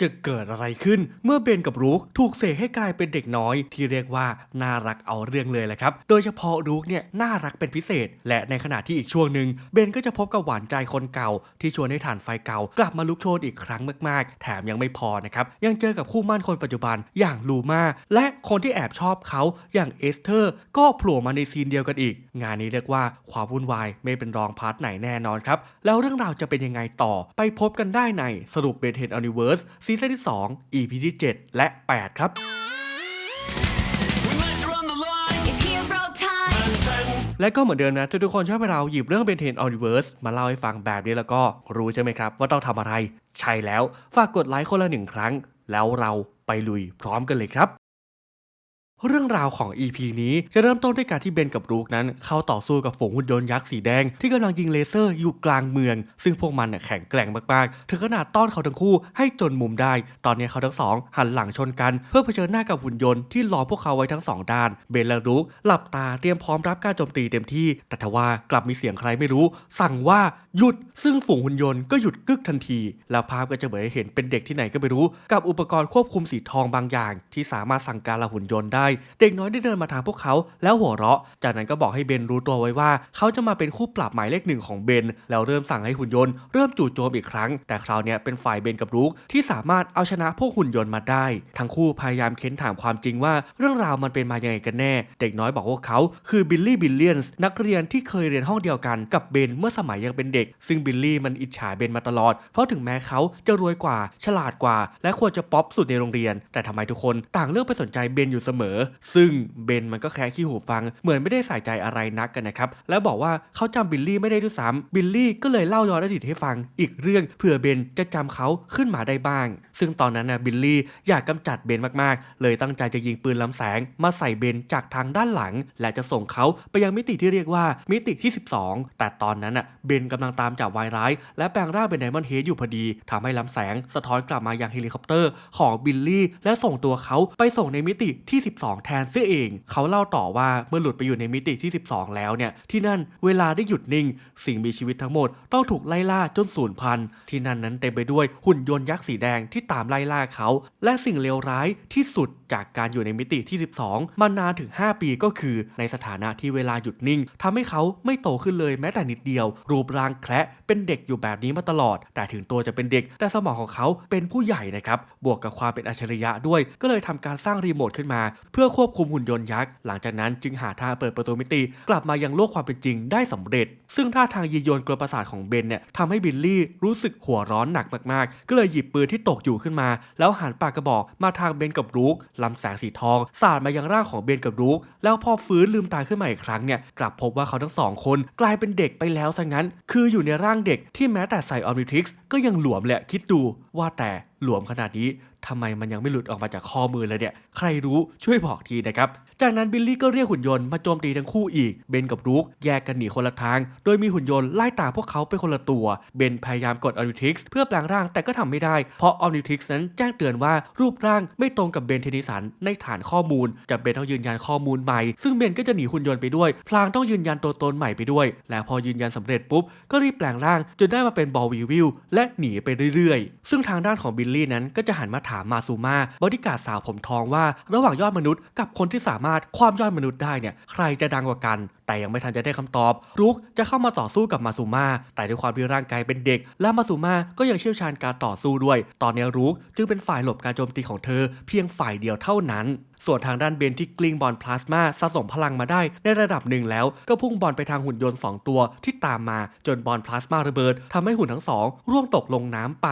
จะเกิดอะไรขึ้นเมื่อเบนกับรูคถูกเสกให้กลายเป็นเด็กน้อย ที่เรียกว่าน่ารักเอาเรื่องเลยแหละครับ โดยเฉพาะรูคเนี่ยน่ารักเป็นพิเศษ และในขณะที่อีกช่วงหนึ่งเบนก็จะพบกับหวานใจคนเก่า ที่ชวนให้ฐานไฟเก่ากลับมาลุกโชนอีกครั้งมากๆ แถมยังไม่พอนะครับยังเจอกับคู่มั่นคนปัจจุบันอย่างลูมาและคนที่แอบชอบเขาอย่างเอสเธอร์ ก็โผล่มาในซีนเดียวกันอีก งานนี้เรียกว่าความวุ่นวายไม่เป็นรองพาร์ทไหนแน่นอนครับแล้วเรื่องราวจะเป็นยังไงต่อไปพบกันได้ในสรุปเบเทนอ n i ิเวิร์สซีซั่นที่ 2 EP ที่ 7 และ 8 ครับ We measure on the line. It's hero time. And ten. และก็เหมือนเดิมนะทุกๆคนชอบให้เราหยิบเรื่องเบนเทนอ n i ิเวิร์สมาเล่าให้ฟังแบบนี้แล้วก็รู้ใช่ไหมครับ ว่าต้องทำอะไร ใช่แล้วฝากกดไลค์คนละหนึ่งครั้ง แล้วเราไปลุยพร้อมกันเลยครับ เรื่องราวของ EP นี้จะเริ่มต้นด้วยการที่เบนกับรูกนั้น เข้าต่อสู้กับฝูงหุ่นยนต์ยักษ์สีแดง ที่กำลังยิงเลเซอร์อยู่กลางเมือง ซึ่งพวกมันน่ะแข็งแกร่งมากๆ ถึงขนาดต้อนเขาทั้งคู่ให้จนมุมได้ ตอนนี้เขาทั้งสองหันหลังชนกัน เพื่อเผชิญหน้ากับหุ่นยนต์ที่ล้อมพวกเขาไว้ทั้งสองด้าน เบนและรูกหลับตาเตรียมพร้อมรับการโจมตีเต็มที่ แต่ทว่ากลับมีเสียงใครไม่รู้ สั่งว่าหยุด ซึ่งฝูงหุ่นยนต์ก็หยุดกึกทันที แล้วภาพก็จะเหมือนเห็นเป็นเด็กที่ไหนก็ไม่รู้ กับอุปกรณ์ควบคุมสีทองบางอย่าง ที่สามารถสั่งการละหุ่นยนต์ได้เด็กน้อยได้เดินมาทางพวกเขาแล้วหัวเราะ จากนั้นก็บอกให้เบนรู้ตัวไว้ว่า เขาจะมาเป็นคู่ปรับหมายเลขหนึ่งของเบน แล้วเริ่มสั่งให้หุ่นยนต์เริ่มจู่โจมอีกครั้ง แต่คราวนี้เป็นฝ่ายเบนกับรูคที่สามารถเอาชนะพวกหุ่นยนต์มาได้ ทั้งคู่พยายามเค้นถามความจริงว่า เรื่องราวมันเป็นมาอยังไงกันแน่ เด็กน้อยบอกว่าเขาคือบิลลี่บิลเลียนส์นักเรียนที่เคยเรียนห้องเดียวกันกับเบนเมื่อสมัยยังเป็นเด็ก ซึ่งบิลลี่มันอิจฉาเบนมาตลอด เพราะถึงแม้เขาจะรวยกว่า ฉลาดกว่า และควรจะป๊อปสุดในโรงเรียน แต่ทำไมทุกคนต่างเลือกไปสนใจเบนอยู่เสมอซึ่งเบนมันก็แค่ขี้หูฟัง เหมือนไม่ได้ใส่ใจอะไรนักกันนะครับ แล้วบอกว่าเขาจำบิลลี่ไม่ได้ด้วยซ้ำบิลลี่ก็เลยเล่าย้อนอดีตให้ฟัง อีกเรื่องเผื่อเบนจะจำเขาขึ้นมาได้บ้าง ซึ่งตอนนั้นนะบิลลี่อยากกำจัดเบนมากๆ เลยตั้งใจจะยิงปืนลำแสง มาใส่เบนจากทางด้านหลัง และจะส่งเขาไปยังมิติที่เรียกว่ามิติที่ 12 แต่ตอนนั้นน่ะเบนกำลังตามจับวายร้าย และแปลงร่างเป็นไดมอนด์เฮดอยู่พอดีทำให้ลำแสง สะท้อนกลับมายังเฮลิคอปเตอร์ ของบิลลี่และส่งตัวเขาไปส่งในมิติที่ 12แทนเสื้อเอง เขาเล่าต่อว่าเมื่อหลุดไปอยู่ในมิติที่ 12 แล้วเนี่ยที่นั่นเวลาได้หยุดนิ่ง สิ่งมีชีวิตทั้งหมดต้องถูกไล่ล่าจนสูญพันธุ์ที่นั่นนั้นเต็มไปด้วยหุ่นยนต์ยักษ์สีแดงที่ตามไล่ล่าเขา และสิ่งเลวร้ายที่สุดจากการอยู่ในมิติที่ 12 มานานถึง 5 ปีก็คือ ในสถานะที่เวลาหยุดนิ่งทำให้เขาไม่โตขึ้นเลยแม้แต่นิดเดียว รูปร่างแคะเป็นเด็กอยู่แบบนี้มาตลอด แต่ถึงตัวจะเป็นเด็ก แต่สมองของเขาเป็นผู้ใหญ่นะครับ บวกกับความเป็นอัจฉริยะด้วย ก็เลยทำการสร้างรีโมทขึ้นมา เพื่อควบคุมหุ่นยนต์ยักษ์ หลังจากนั้นจึงหาทางเปิดประตูมิติกลับมายังโลกความเป็นจริงได้สำเร็จ ซึ่งท่าทางยีโยนกลัวประสาทของเบนเนี่ยทำให้บิลลี่รู้สึกหัวร้อนหนักมากๆ ก็เลยหยิบปืนที่ตกอยู่ขึ้นมา แล้วหันปากกระบอกมาทางเบนกับรูคลำแสงสีทองสาดมายังร่างของเบนกับรูกแล้วพอฟื้นลืมตาขึ้นมาอีกครั้งเนี่ยกลับพบว่าเขาทั้งสองคนกลายเป็นเด็กไปแล้วซะงั้น คืออยู่ในร่างเด็กที่แม้แต่ใส่ออมนิทริกซ์ก็ยังหลวมแหละคิดดูว่าแต่หลวมขนาดนี้ ทำไมมันยังไม่หลุดออกมาจากข้อมือเลยเนี่ย ใครรู้ช่วยบอกทีนะครับ จากนั้นบิลลี่ก็เรียกหุ่นยนต์มาโจมตีทั้งคู่อีก เบนกับรูคแยกกันหนีคนละทาง โดยมีหุ่นยนต์ไล่ตามพวกเขาไปคนละตัว เบนพยายามกดออนิทิกซ์เพื่อแปลงร่างแต่ก็ทำไม่ได้ เพราะออนิทิกซ์นั้นแจ้งเตือนว่ารูปร่างไม่ตรงกับเบนเทนิสันในฐานข้อมูลจะเบนต้องยืนยันข้อมูลใหม่ ซึ่งเบนก็จะหนีหุ่นยนต์ไปด้วย พลางต้องยืนยันตัวตนใหม่ไปด้วย และพอยืนยันสำเร็จปุ๊บก็รีบแปลงร่างจนได้มาเป็นบอลวีวิลและหนีไปเรื่อยๆ ซึ่งทางด้านของบิลลี่นั้นก็จะหันมาถามมาซูมาบอดี้การ์ดสาวผมทองว่า ระหว่างยอดมนุษย์กับคนที่สามารถความยอดมนุษย์ได้เนี่ยใครจะดังกว่ากัน แต่ยังไม่ทันจะได้คำตอบ รุกจะเข้ามาต่อสู้กับมาซูมาแต่ด้วยความที่ร่างกายเป็นเด็ก และมาซูมาก็ยังเชี่ยวชาญการต่อสู้ด้วย ตอนนี้รุกจึงเป็นฝ่ายหลบการโจมตีของเธอ เพียงฝ่ายเดียวเท่านั้นส่วนทางด้านเบนที่กลิ้งบอลพลาสมาสะสมพลังมาได้ในระดับหนึ่งแล้ว ก็พุ่งบอลไปทางหุ่นยนต์ 2 ตัวที่ตามมาจนบอลพลาสมาระเบิดทำให้หุ่นทั้งสองร่วงตกลงน้ำไป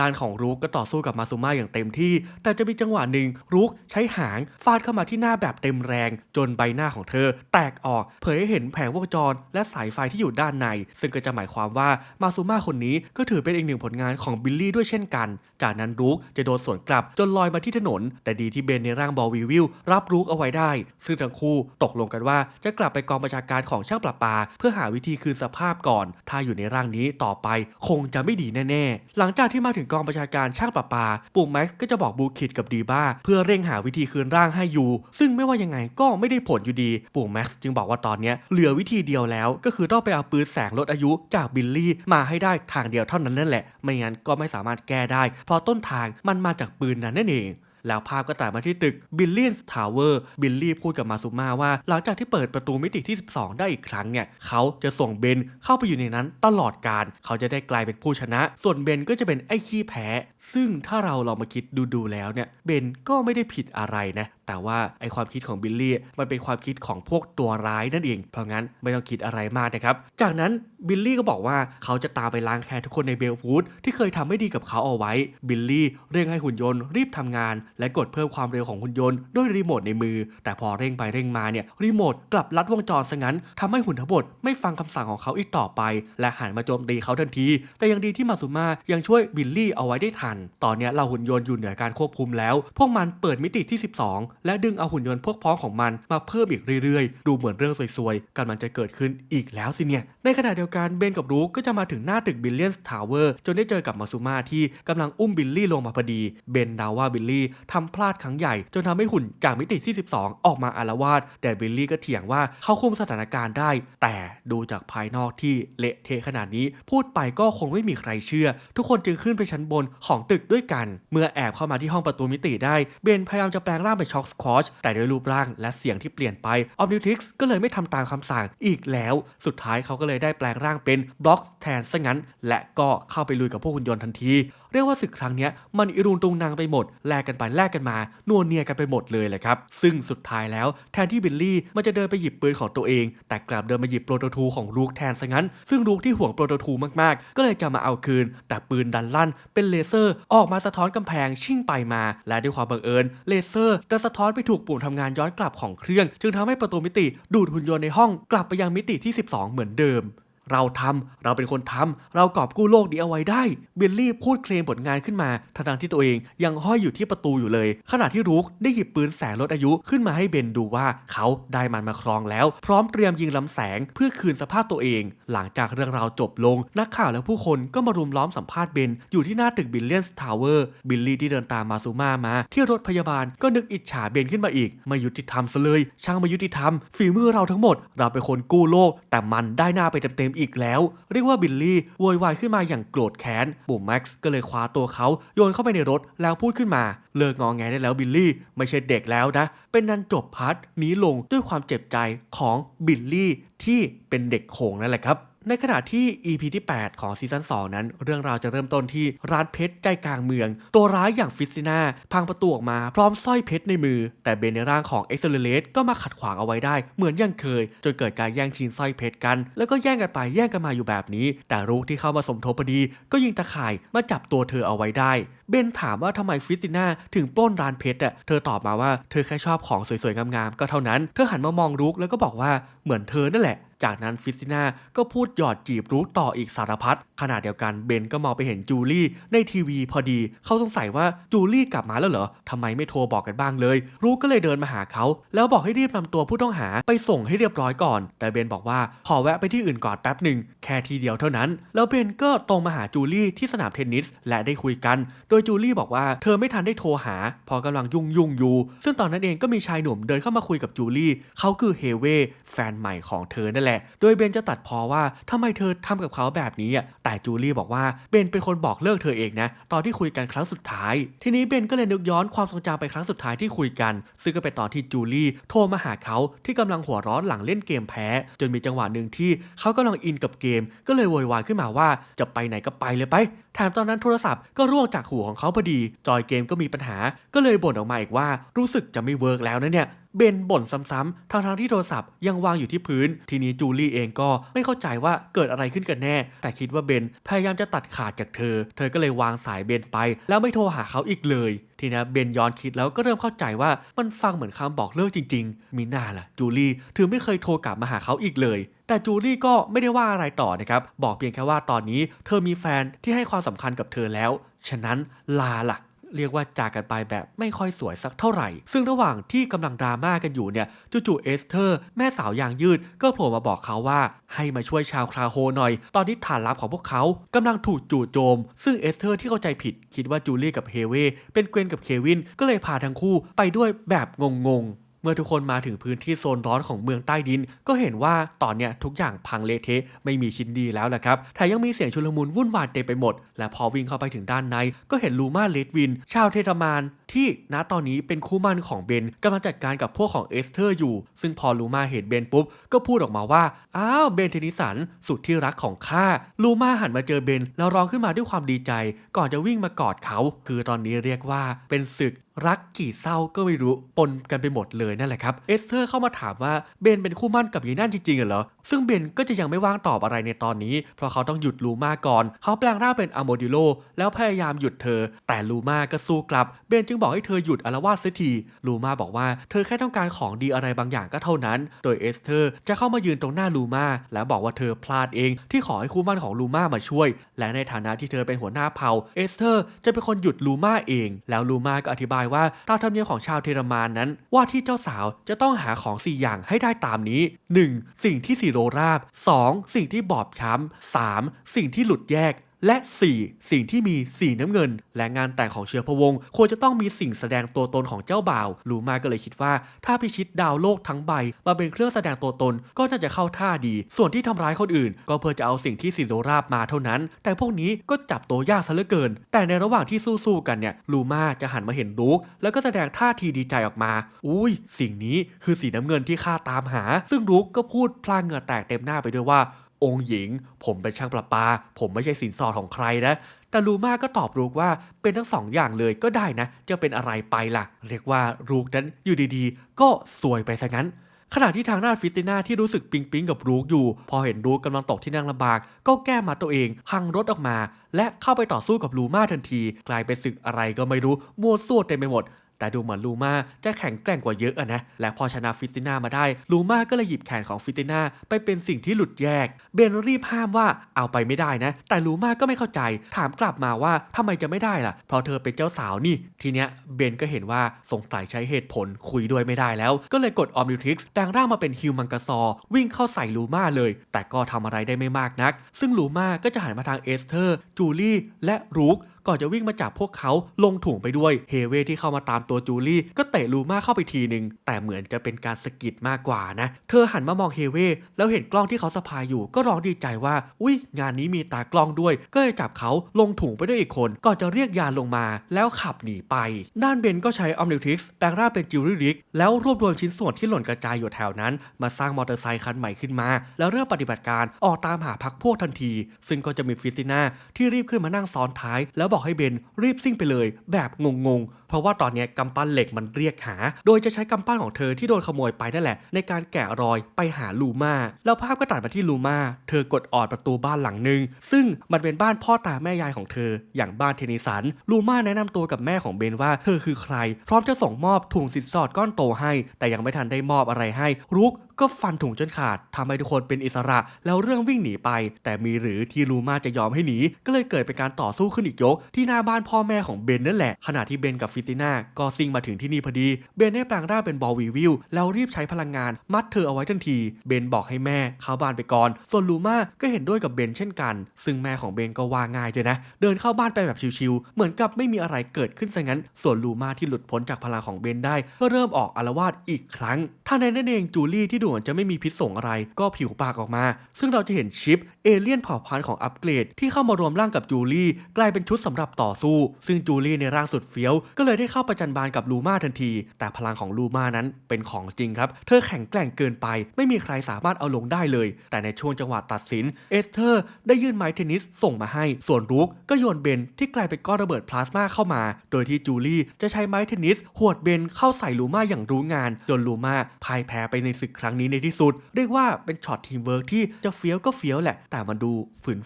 ด้านของรุกก็ต่อสู้กับมาซูมาอย่างเต็มที่ แต่จะมีจังหวะหนึ่งรุกใช้หางฟาดเข้ามาที่หน้าแบบเต็มแรง จนใบหน้าของเธอ แตกออกเผยให้เห็นแผงวงจร และสายไฟที่อยู่ด้านใน ซึ่งก็จะหมายความว่ามาซูมาคนนี้ก็ถือเป็นอีกหนึ่งผลงานของบิลลี่ด้วยเช่นกัน จากนั้นรุกจะโดนสวนกลับจนลอยมาที่ถนน แต่ดีที่เบนในร่างบอลวิวิลรับรุกเอาไว้ได้ ซึ่งทั้งคู่ตกลงกันว่าจะกลับไปกองประชาการของช่างประปา เพื่อหาวิธีคืนสภาพก่อน ถ้าอยู่ในร่างนี้ต่อไป คงจะไม่ดีแน่ๆ หลังจากที่มาถึงถึงกองประชาการช่างประปา ปู่แม็กซ์ก็จะบอกบูคิดกับดีบ้าเพื่อเร่งหาวิธีคืนร่างให้ยูซึ่งไม่ว่ายังไงก็ไม่ได้ผลอยู่ดี ปู่แม็กซ์จึงบอกว่าตอนนี้เหลือวิธีเดียวแล้ว ก็คือต้องไปเอาปืนแสงลดอายุจากบิลลี่มาให้ได้ทางเดียวเท่านั้นนั่นแหละ ไม่งั้นก็ไม่สามารถแก้ได้ เพราะต้นทางมันมาจากปืนนั้นนั่นเอง แล้วภาพก็ตัดมาที่ตึกบิลเลียนทาวเวอร์บิลลี่พูดกับมาซูมาว่า หลังจากที่เปิดประตูมิติที่ 12 ได้อีกครั้งเนี่ย เขาจะส่งเบนเข้าไปอยู่ในนั้นตลอดการ เขาจะได้กลายเป็นผู้ชนะ ส่วนเบนก็จะเป็นไอ้ขี้แพ้ ซึ่งถ้าเราลองมาคิดดูๆแล้วเนี่ยเบนก็ไม่ได้ผิดอะไรนะ แต่ว่าไอความคิดของบิลลี่มันเป็นความคิดของพวกตัวร้ายนั่นเอง เพราะงั้นไม่ต้องคิดอะไรมากนะครับ จากนั้นบิลลี่ก็บอกว่าเขาจะตามไปล้างแค้นทุกคนในเบลฟูดที่เคยทำไม่ดีกับเขาเอาไว้ บิลลี่เร่งให้หุ่นยนต์รีบทำงาน และกดเพิ่มความเร็วของหุ่นยนต์ด้วยรีโมทในมือ แต่พอเร่งไปเร่งมาเนี่ยรีโมทกลับลัดวงจรซะงั้นทำให้หุ่นทั้งหมดไม่ฟังคำสั่งของเขาอีกต่อไป และหันมาโจมตีเขาทันที แต่ยังดีที่มาซุมายังช่วยบิลลี่เอาไว้ได้ทัน ตอนนี้เราหุ่นยนต์อยู่เหนือการควบคุมแล้ว พวกมันเปิดมิติที่ 12และดึงเอาหุ่นยนต์พวกพ้องของมันมาเพิ่มอีกเรื่อยๆ ดูเหมือนเรื่องซวยๆกำลังจะเกิดขึ้นอีกแล้วสิเนี่ย ในขณะเดียวกันเบนกับรูก็จะมาถึงหน้าตึกบิลเลียนทาวเวอร์จนได้เจอกับมาซุมาที่กำลังอุ้มบิลลี่ลงมาพอดีเบนเดาว่าบิลลี่ทำพลาดครั้งใหญ่ จนทำให้หุ่นจากมิติที่12 ออกมาอารวาสแต่บิลลี่ก็เถียงว่าเขาคุมสถานการณ์ได้ แต่ดูจากภายนอกที่เละเทะขนาดนี้ พูดไปก็คงไม่มีใครเชื่อ ทุกคนจึงขึ้นไปชั้นบนของตึกด้วยกัน เมื่อแอบเข้ามาที่ห้องประตูมิติได้เบนพยายามจะแปลงร่างเป็นช็อกสคอชแต่ด้วยรูปร่างและเสียงที่เปลี่ยนไปออมนิวทิกส์ก็เลยไม่ทำตามคำสั่งอีกแล้ว สุดท้ายเขาก็เลยได้แปลงร่างเป็นบล็อกแทนซะงั้น และก็เข้าไปลุยกับพวกหุ่นยนต์ทันที เรียกว่าศึกครั้งนี้มันอิรุนตุงนางไปหมด แลกกันไปแลกกันมานัวเนียกันไปหมดเลยแหละครับ ซึ่งสุดท้ายแล้วแทนที่บิลลี่มันจะเดินไปหยิบปืนของตัวเอง แต่กลับเดินมาหยิบโปรโตทูของลูกแทนซะงั้น ซึ่งลูกที่ห่วงโปรโตทูมากๆ ก็เลยจะมาเอาคืน แต่ปืนดันลั่น เป็นเลเซอร์ออกมาสะท้อนกำแพงชิ่งไปมา และด้วยความบังเอิญเลเซอร์ดันสะท้อนไปถูกปุ่มทำงานย้อนกลับของเครื่อง จึงทำให้ประตูมิติดูดหุ่นยนต์ในห้องกลับไปยังมิติที่ 12 เหมือนเดิม เราทำเราเป็นคนทำเรากอบกู้โลกนี้เอาไว้ได้ บิลลี่พูดเคลมผลงานขึ้นมาทั้งที่ตัวเองยังห้อยอยู่ที่ประตูอยู่เลย ขณะที่รูคได้หยิบปืนแสงลดอายุขึ้นมาให้เบนดูว่าเขาได้มันมาครองแล้ว พร้อมเตรียมยิงลำแสงเพื่อคืนสภาพตัวเอง หลังจากเรื่องราวจบลง นักข่าวและผู้คนก็มารุมล้อมสัมภาษณ์เบนอยู่ที่หน้าตึกบิลเลียนส์ทาวเวอร์บิลลี่ที่เดินตามมาซูมามา ที่รถพยาบาลก็นึกอิจฉาเบนขึ้นมาอีกไม่ยุติธรรมซะเลย ช่างไม่ยุติธรรม ฝีมือเราทั้งหมด เราเป็นคนกู้โลก แต่มันได้หน้าไปเต็มๆอีกแล้ว เรียกว่าบิลลี่โวยวายขึ้นมาอย่างโกรธแค้นบุ่มแม็กซ์ก็เลยคว้าตัวเขาโยนเข้าไปในรถแล้วพูดขึ้นมา เลิกงองแงได้แล้วบิลลี่ ไม่ใช่เด็กแล้วนะ เป็นนันจบพาร์ทนี้ลงด้วยความเจ็บใจของบิลลี่ที่เป็นเด็กโขงนั่นแหละครับ ในขณะที่ EP ที่ 8 ของซีซั่น2 นั้น เรื่องราวจะเริ่มต้นที่ร้านเพชรใจกลางเมือง ตัวร้ายอย่างฟิสติน่าพังประตูออกมาพร้อมสร้อยเพชรในมือ แต่เบนในร่างของเอ็กเซเลตก็มาขัดขวางเอาไว้ได้ เหมือนยังเคย จนเกิดการแย่งชิงสร้อยเพชรกัน แล้วก็แย่งกันไปแย่งกันมาอยู่แบบนี้ แต่รูกที่เข้ามาสมทบพอดี ก็ยิงตะข่ายมาจับตัวเธอเอาไว้ได้ เบนถามว่าทำไมฟิสติน่าถึงปล้นร้านเพชรอะเธอตอบมาว่าเธอแค่ชอบของสวยๆงามๆก็เท่านั้น เธอหันมามองรูกแล้วก็บอกว่าเหมือนเธอนั่นแหละ จากนั้นฟิสติน่าก็พูดหยอดจีบรูทต่ออีกสารพัดขณะเดียวกันเบนก็มองไปเห็นจูลี่ในทีวีพอดี เขาสงสัยว่าจูลี่กลับมาแล้วเหรอทำไมไม่โทรบอกกันบ้างเลย รูทก็เลยเดินมาหาเขา แล้วบอกให้รีบนำตัวผู้ต้องหาไปส่งให้เรียบร้อยก่อน แต่เบนบอกว่าขอแวะไปที่อื่นก่อนแป๊บหนึ่งแค่ทีเดียวเท่านั้น แล้วเบนก็ตรงมาหาจูลี่ที่สนามเทนนิส และได้คุยกัน โดยจูลี่บอกว่าเธอไม่ทันได้โทรหา พอกำลังยุ่งยุ่งอยู่ ซึ่งตอนนั้นเองก็มีชายหนุ่มเดินเข้ามาคุยกับจูลี่เขาคือเฮเวแฟนใหม่ของเธอนั่นแหละโดยเบนจะตัดพอว่าทำไมเธอทำกับเขาแบบนี้อะแต่จูลี่บอกว่าเบนเป็นคนบอกเลิกเธอเองนะตอนที่คุยกันครั้งสุดท้าย ทีนี้เบนก็เลยนึกย้อนความทรงจำไปครั้งสุดท้ายที่คุยกัน ซึ่งก็เป็นตอนที่จูลี่โทรมาหาเขาที่กำลังหัวร้อนหลังเล่นเกมแพ้ จนมีจังหวะหนึ่งที่เขากำลังอินกับเกม ก็เลยโวยวายขึ้นมาว่าจะไปไหนก็ไปเลยไปแถมตอนนั้นโทรศัพท์ก็ร่วงจากหูของเขาพอดี จอยเกมก็มีปัญหา ก็เลยบ่นออกมาอีกว่ารู้สึกจะไม่เวิร์กแล้วนะเนี่ย เบนบ่นซ้ำๆทางๆที่โทรศัพท์ยังวางอยู่ที่พื้น ทีนี้จูลี่เองก็ไม่เข้าใจว่าเกิดอะไรขึ้นกันแน่ แต่คิดว่าเบนพยายามจะตัดขาดจากเธอ เธอก็เลยวางสายเบนไป แล้วไม่โทรหาเขาอีกเลย ทีนี้เบนย้อนคิดแล้วก็เริ่มเข้าใจว่ามันฟังเหมือนคำบอกเลิกจริง ๆ มีหน้าล่ะ จูลี่ถึงไม่เคยโทรกลับมาหาเขาอีกเลยแต่จูลี่ก็ไม่ได้ว่าอะไรต่อนะครับ บอกเพียงแค่ว่าตอนนี้เธอมีแฟนที่ให้ความสำคัญกับเธอแล้ว ฉะนั้นลาล่ะ เรียกว่าจากกันไปแบบไม่ค่อยสวยสักเท่าไหร่ ซึ่งระหว่างที่กำลังดราม่ากันอยู่เนี่ยจู่ๆเอสเธอร์ แม่สาวยางยืด ก็โผล่มาบอกเขาว่า ให้มาช่วยชาวคราโฮหน่อย ตอนนี้ฐานลับของพวกเขากำลังถูกจู่โจม ซึ่งเอสเธอร์ที่เข้าใจผิด คิดว่าจูเลียกับเฮเวเป็นเกวนกับเควินก็เลยพาทั้งคู่ไปด้วยแบบงงๆ เมื่อทุกคนมาถึงพื้นที่โซนร้อนของเมืองใต้ดิน ก็เห็นว่าตอนเนี้ยทุกอย่างพังเละเทะไม่มีชิ้นดีแล้วแหละครับแถมยังมีเสียงชุลมุนวุ่นวายเต็มไปหมด และพอวิ่งเข้าไปถึงด้านใน ก็เห็นลูมาเลดวิน ชาวเทตมานที่ณตอนนี้เป็นคู่มั่นของเบนกำลังจัดการกับพวกของเอสเธอร์อยู่ ซึ่งพอลูมาเห็นเบนปุ๊บ ก็พูดออกมาว่า อ้าวเบนเทนิสันสุดที่รักของข้า ลูมาหันมาเจอเบนแล้วร้องขึ้นมาด้วยความดีใจ ก่อนจะวิ่งมากอดเขา คือตอนนี้เรียกว่าเป็นศึก รักกี่เศร้าก็ไม่รู้ปนกันไปหมดเลยนั่นแหละครับเอสเธอร์เข้ามาถามว่าเบนเป็นคู่มั่นกับยีนั่นจริงๆเหรอซึ่งเบนก็จะยังไม่ว่างตอบอะไรในตอนนี้ เพราะเขาต้องหยุดลูมาก่อน เขาแปลงร่างเป็นอะโมดิโลแล้วพยายามหยุดเธอ แต่ลูมาก็สู้กลับเบนจึงบอกให้เธอหยุดอารวาสเสียทีลูมาบอกว่าเธอแค่ต้องการของดีอะไรบางอย่างก็เท่านั้น โดยเอสเธอร์จะเข้ามายืนตรงหน้าลูมาแล้วบอกว่าเธอพลาดเองที่ขอให้คู่มั่นของลูมามาช่วย และในฐานะที่เธอเป็นหัวหน้าเผ่าเอสเธอร์จะเป็นคนหยุดลูมาเอง แล้วลูมาก็อธิบายว่าตามธรรมเนียมของชาวเทรามานนั้น ว่าที่เจ้าสาวจะต้องหาของ 4 อย่างให้ได้ตามนี้ 1. สิ่งที่สีโรราบ 2. สิ่งที่บอบช้ำ 3. สิ่งที่หลุดแยก และ 4. สิ่งที่มีสีน้ำเงิน และงานแต่งของเชื้อพระวงศ์ควรจะต้องมีสิ่งแสดงตัวตนของเจ้าบ่าวลูมาก็เลยคิดว่า ถ้าพิชิตดาวโลกทั้งใบ มาเป็นเครื่องแสดงตัวตนก็น่าจะเข้าท่าดี ส่วนที่ทำร้ายคนอื่น ก็เพื่อจะเอาสิ่งที่สิโรราบมาเท่านั้น แต่พวกนี้ก็จับตัวยากซะเหลือเกิน แต่ในระหว่างที่สู้ๆกันเนี่ยลูมาจะหันมาเห็นลูกแล้วก็แสดงท่าทีดีใจออกมา อุ้ย สิ่งนี้คือสีน้ำเงินที่ข้าตามหา ซึ่งลูกก็พูดพลางเหงื่อแตกเต็มหน้าไปด้วยว่า องค์หญิง ผมเป็นช่างประปา ผมไม่ใช่สินสอดของใครนะแต่ลูมาก็ตอบรูกว่าเป็นทั้งสองอย่างเลยก็ได้นะ จะเป็นอะไรไปล่ะ เรียกว่ารูกนั้นอยู่ดีๆ ก็สวยไปซะงั้น ขณะที่ทางหน้าฟิสติน่าที่รู้สึกปิ๊งปิ๊งกับรูกอยู่ พอเห็นรูกกำลังตกที่นั่งลำบาก ก็แก้มาตัวเองพังรถออกมา และเข้าไปต่อสู้กับลูมาทันที กลายเป็นศึกอะไรก็ไม่รู้มัวซั่วเต็มไปหมด แต่ดูเหมือนลูมาจะแข็งแกร่งกว่าเยอะอะนะ และพอชนะฟิติน่ามาได้ ลูมาก็เลยหยิบแขนของฟิติน่าไปเป็นสิ่งที่หลุดแยก เบนรีบห้ามว่าเอาไปไม่ได้นะ แต่ลูมาก็ไม่เข้าใจ ถามกลับมาว่าทำไมจะไม่ได้ล่ะ เพราะเธอเป็นเจ้าสาวนี่ ทีเนี้ยเบนก็เห็นว่าสงสัยใช้เหตุผลคุยด้วยไม่ได้แล้ว ก็เลยกดออมนิวทริกซ์แปลงร่างมาเป็นฮิวมังกาซอ วิ่งเข้าใส่ลูมาเลย แต่ก็ทำอะไรได้ไม่มากนัก ซึ่งลูมาก็จะหันมาทางเอสเธอร์ จูลี่ และรูกก่อนจะวิ่งมาจับพวกเขาลงถุงไปด้วย เฮเวที่เข้ามาตามตัวจูลี่ก็เตะลูมาเข้าไปทีหนึ่งแต่เหมือนจะเป็นการสะกิดมากกว่านะ เธอหันมามองเฮเว่แล้วเห็นกล้องที่เขาสะพายอยู่ ก็ร้องดีใจว่า อุ้ยงานนี้มีตากล้องด้วย ก็เลยจับเขาลงถุงไปด้วยอีกคน ก่อนจะเรียกยานลงมา แล้วขับหนีไป ด้านเบนก็ใช้ออมนิวทริกซ์แปลงร่างเป็นจิวริริก แล้วรวบรวมชิ้นส่วนที่หล่นกระจายอยู่แถวนั้น มาสร้างมอเตอร์ไซค์คันใหม่ขึ้นมา แล้วเริ่มปฏิบัติการออกตามหาพักพวกทันที ซึ่งก็จะมีฟิสติน่าที่รีบขึ้นมานั่งซ้อนท้าย แล้วบอกให้เบนรีบซิ่งไปเลย แบบงงๆ เพราะว่าตอนนี้กำปั้นเหล็กมันเรียกหา โดยจะใช้กำปั้นของเธอที่โดนขโมยไปนั่นแหละ ในการแกะรอยไปหาลูมาแล้วภาพก็ตัดมาที่ลูมาเธอกดออดประตูบ้านหลังหนึ่งซึ่งมันเป็นบ้านพ่อตาแม่ยายของเธอ อย่างบ้านเทนิสันลูมาแนะนำตัวกับแม่ของเบนว่าเธอคือใคร พร้อมจะส่งมอบถุงสินสอดก้อนโตให้ แต่ยังไม่ทันได้มอบอะไรให้รุก ก็ฟันถุงจนขาดทำให้ทุกคนเป็นอิสระ แล้วเรื่องวิ่งหนีไป แต่มีหรือที่ลูมาจะยอมให้หนี ก็เลยเกิดเป็นการต่อสู้ขึ้นอีกยก ที่หน้าบ้านพ่อแม่ของเบนนั่นแหละ ขณะที่เบนกับฟิติน่าก็ซิ่งมาถึงที่นี่พอดี เบนได้แปลงร่างเป็นบอลวีวิลแล้วรีบใช้พลังงานมัดเธอเอาไว้ทันที เบนบอกให้แม่เข้าบ้านไปก่อน ส่วนลูมาก็เห็นด้วยกับเบนเช่นกัน ซึ่งแม่ของเบนก็ว่าง่ายด้วยนะ เดินเข้าบ้านไปแบบชิวๆ เหมือนกับไม่มีอะไรเกิดขึ้นซะงั้น ส่วนลูมาที่หลุดพ้นจากพลังของเบนได้ ก็เริ่มออกอารวาสอีกครั้งท่านในนั่นเองจูลี่ที่ดูเหมือนจะไม่มีพิษส่งอะไร ก็ผิวปากออกมา ซึ่งเราจะเห็นชิปเอเลี่ยนเผ่าพันธุ์ของอัปเกรด ที่เข้ามารวมร่างกับจูลี่กลายเป็นชุดสำหรับต่อสู้ ซึ่งจูลี่ในร่างสุดเฟี้ยว ก็เลยได้เข้าประจันบานกับลูมาทันที แต่พลังของลูมานั้นเป็นของจริงครับ เธอแข็งแกร่งเกินไป ไม่มีใครสามารถเอาลงได้เลย แต่ในช่วงจังหวะตัดสินเอสเธอร์ได้ยื่นไม้เทนนิสส่งมาให้ ส่วนรุกก็โยนเบนที่กลายเป็นก้อนระเบิดพลาสมาเข้ามา โดยที่จูลี่จะใช้ไม้เทนนิสหวดเบนเข้าใส่ลูมาอย่างรู้งานจนลูมาพ่ายแพ้ไปในศึกครั้งนี้ในที่สุด เรียกว่าเป็นช็อตทีมเวิร์กที่จะเฟี้ยวก็เฟี้ยวแหละ แต่มันดู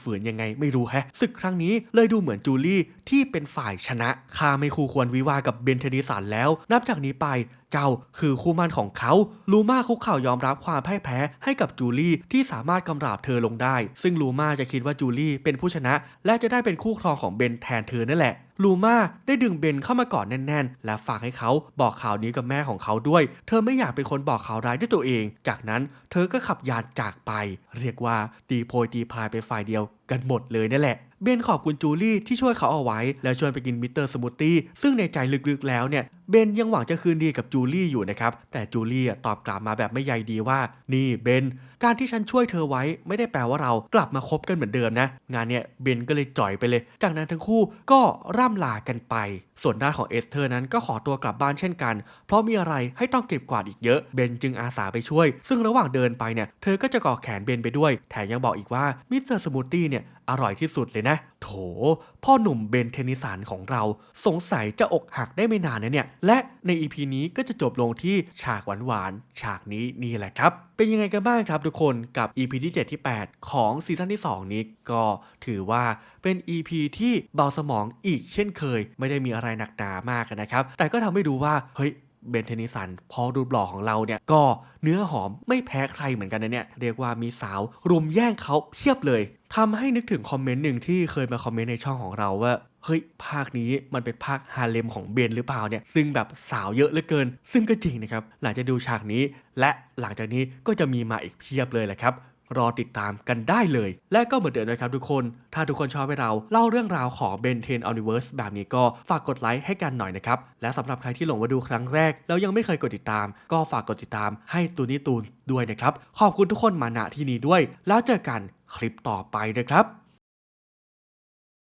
ฝืนๆยังไงไม่รู้แฮะศึกครั้งนี้เลยดูเหมือนจูลี่ที่เป็นฝ่ายชนะคาไม่คู่ควรวิวากับเบนเทนิสันแล้ว นับจากนี้ไป เจ้า คือคู่มั่นของเขา ลูมาคุกเข่ายอมรับความพ่ายแพ้ให้กับจูลี่ที่สามารถกำราบเธอลงได้ ซึ่งลูมาจะคิดว่าจูลี่เป็นผู้ชนะ และจะได้เป็นคู่ครองของเบนแทนเธอนั่นแหละลูมาได้ดึงเบนเข้ามากอดแน่น ๆ และฝากให้เขาบอกข่าวนี้กับแม่ของเขาด้วย เธอไม่อยากเป็นคนบอกข่าวร้ายด้วยตัวเอง จากนั้นเธอก็ขับยานจากไป เรียกว่าตีโพยตีพายไปฝ่ายเดียวกันหมดเลยนั่นแหละเบนขอบคุณจูลี่ที่ช่วยเขาเอาไว้ แล้วชวนไปกินมิสเตอร์สมูทตี้ซึ่งในใจลึกๆแล้วเนี่ย เบนยังหวังจะคืนดีกับจูลี่อยู่นะครับ แต่จูลี่ตอบกลับมาแบบไม่ใยดีว่า นี่เบน การที่ฉันช่วยเธอไว้ไม่ได้แปลว่าเรากลับมาคบกันเหมือนเดิมนะ งานเนี่ยเบนก็เลยจ่อยไปเลย จากนั้นทั้งคู่ก็ร่ำลากันไป ส่วนด้านของเอสเธอร์นั้นก็ขอตัวกลับบ้านเช่นกัน เพราะมีอะไรให้ต้องเก็บกวาดอีกเยอะ เบนจึงอาสาไปช่วย ซึ่งระหว่างเดินไปเนี่ย เธอก็จะกาะแขนเบนไปด้วย แถมยังบอกอีกว่ามิสเตอร์สมูทตี้เนี่ยอร่อยที่สุดเลยนะ โถ พ่อหนุ่มเบนเทนิสันของเรา สงสัยจะอกหักได้ไม่นานนะเนี่ย และใน EP นี้ก็จะจบลงที่ฉากหวานๆ ฉากนี้นี่แหละครับ เป็นยังไงกันบ้างครับทุกคนกับ EP ที่ 7 ที่ 8 ของซีซั่นที่ 2 นี้ก็ถือว่าเป็น EP ที่เบาสมองอีกเช่นเคย ไม่ได้มีอะไรหนักหนามากนะครับ แต่ก็ทำให้ดูว่าเฮ้ยเบนเทนนิสันพอรูปหล่อของเราเนี่ยก็เนื้อหอมไม่แพ้ใครเหมือนกันนะเนี่ย เรียกว่ามีสาวรุมแย่งเขาเพียบเลย ทำให้นึกถึงคอมเมนต์หนึ่งที่เคยมาคอมเมนต์ในช่องของเราว่าเฮ้ยภาคนี้มันเป็นภาคฮาเลมของเบนหรือเปล่าเนี่ยซึ่งแบบสาวเยอะเหลือเกิน ซึ่งก็จริงนะครับหลังจากดูฉากนี้ และหลังจากนี้ก็จะมีมาอีกเพียบเลยแหละครับ รอติดตามกันได้เลย และก็เหมือนเดิมนะครับทุกคน ถ้าทุกคนชอบให้เราเล่าเรื่องราวของ Ben 10 Universe แบบนี้ก็ฝากกดไลค์ให้กันหน่อยนะครับ และสำหรับใครที่หลงมาดูครั้งแรก แล้วยังไม่เคยกดติดตาม ก็ฝากกดติดตามให้ตูนนี่ตูนด้วยนะครับ ขอบคุณทุกคนมาณที่นี้ด้วย แล้วเจอกันคลิปต่อไปนะครับ